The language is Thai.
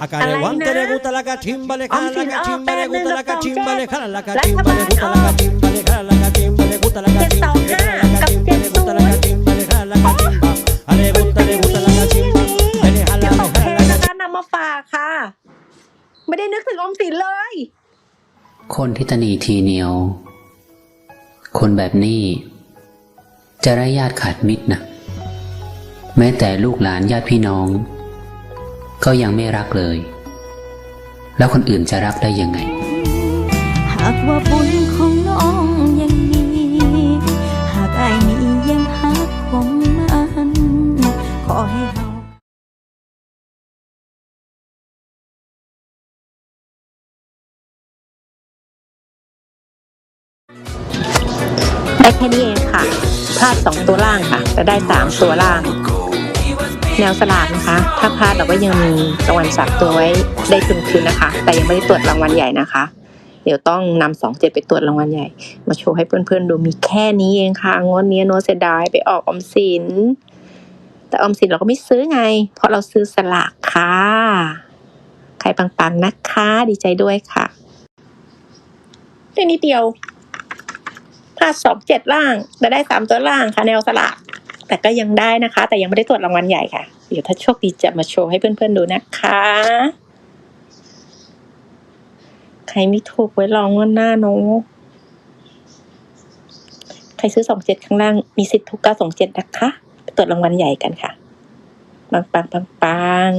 Acá le guante le gusta la cachimba, le jala la cachimba, le gusta la cachimba, le jala la รัฐ cachimba, บา le ล gusta อ la อก cachimba, le jala la cachimba, le gusta la เจ็ดสอง cachimba, ห้า le กับ jala เจ็ la ด cachimba, ศู le น gusta la ย์ cachimba, le jala la cachimba, a le gusta, le gusta la cachimba, le jala, จะ le ตกเท jala น la นะคะนำมาฝากค่ะ ไม่ได้นึกถึงออมสินเลย คนที่ตนีทีเหนียว คนแบบนี้ จะไร้ญาติขาดมิตรนะ แม้แต่ลูกหลานญาติพี่น้อง ก็ยังไม่รักเลย แล้วคนอื่นจะรักได้ยังไง หากว่าบุญของน้องยังมี หากไอ้ายนี้ยังหักคงมันขอให้เฮาได้แค่นี้เองค่ะพลาดสองตัวล่างค่ะจะได้สามตัวล่าง แนวสลากนะคะ ถ้าพลาดเราก็ยังมีรางวัลสามตัวไว้ได้ทุนคืนนะคะ แต่ยังไม่ได้ตรวจรางวัลใหญ่นะคะ เดี๋ยวต้องนำสองเจ็ดไปตรวจรางวัลใหญ่ มาโชว์ให้เพื่อนๆดูมีแค่นี้เองค่ะงวดนี้โนตเสียดายไปออกออมสิน แต่ออมสินเราก็ไม่ซื้อไง เพราะเราซื้อสลากค่ะ ใครปังๆนะคะ ดีใจด้วยค่ะแค่นิดเดียวพลาดสองเจ็ดล่างแต่ได้สามตัวล่างค่ะแนวสลาก แต่ก็ยังได้นะคะ แต่ยังไม่ได้ตรวจรางวัลใหญ่ค่ะ เดี๋ยวถ้าโชคดีจะมาโชว์ให้เพื่อนๆดูนะคะ ใครไม่ถูกไว้ลองวันหน้าเนาะใครซื้อสองเจ็ดข้างล่างมีสิทธิ์ถูกเก้าสองเจ็ดนะคะ ไปตรวจรางวัลใหญ่กันค่ะ ปังปังปังปัง